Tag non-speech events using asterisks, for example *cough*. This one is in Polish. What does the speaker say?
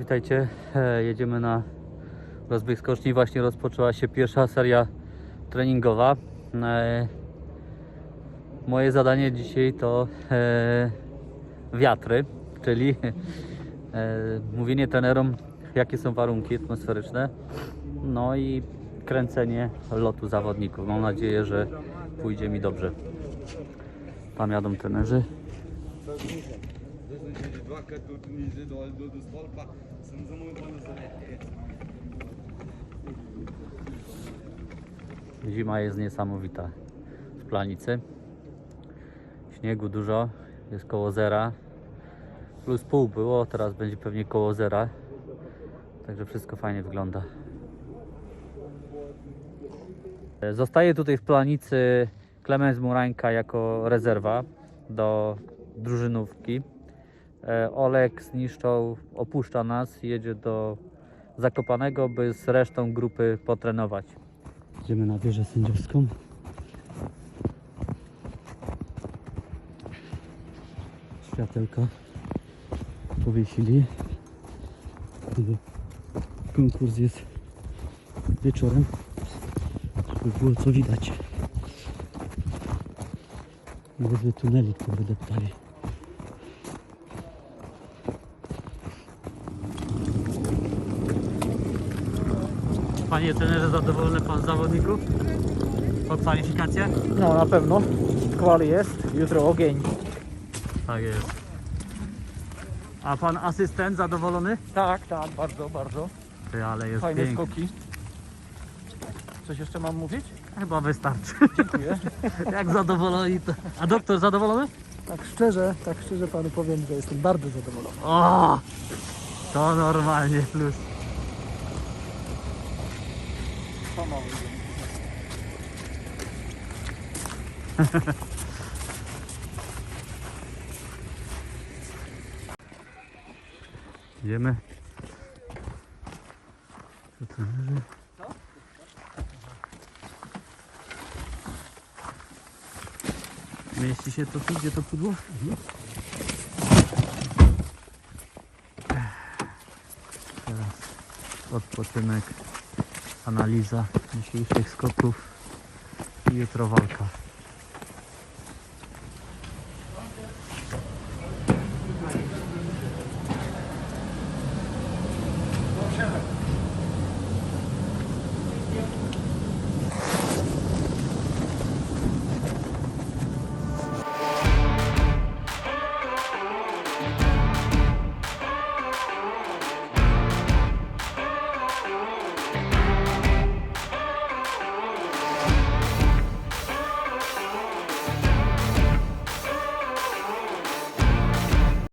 Witajcie, e, jedziemy na rozbieg skoczni. Właśnie rozpoczęła się pierwsza seria treningowa. E, Moje zadanie dzisiaj to e, wiatry, czyli mówienie trenerom, jakie są warunki atmosferyczne, no i kręcenie lotu zawodników. Mam nadzieję, że pójdzie mi dobrze. Tam jadą trenerzy. Zima jest niesamowita w planicy. Śniegu dużo, jest koło zera. Plus pół było, teraz będzie pewnie koło zera. Także wszystko fajnie wygląda. Zostaje tutaj w planicy Klemens Murańka jako rezerwa do drużynówki. E, Olek zniszczał, opuszcza nas, jedzie do Zakopanego, by z resztą grupy potrenować. Idziemy na wieżę sędziowską. Światełka powiesili. Konkurs jest wieczorem, żeby było co widać. Nawet tuneli, które deptali. Panie trenerze, zadowolony pan z zawodników? Pod kwalifikację? No na pewno. Kwal jest, jutro ogień. Tak jest. A pan asystent zadowolony? Tak, tak, bardzo, bardzo. Ty, ale jest Fajne piękny. skoki. Coś jeszcze mam mówić? Chyba wystarczy. Dziękuję. *laughs* Jak zadowolony to... A doktor zadowolony? tak szczerze, tak szczerze panu powiem, że jestem bardzo zadowolony. O! To normalnie plus. Pomału. *laughs* Idziemy. Co to leży? Mieści się to tu, gdzie to pudło? Teraz odpoczynek, analiza dzisiejszych skoków i jutro walka.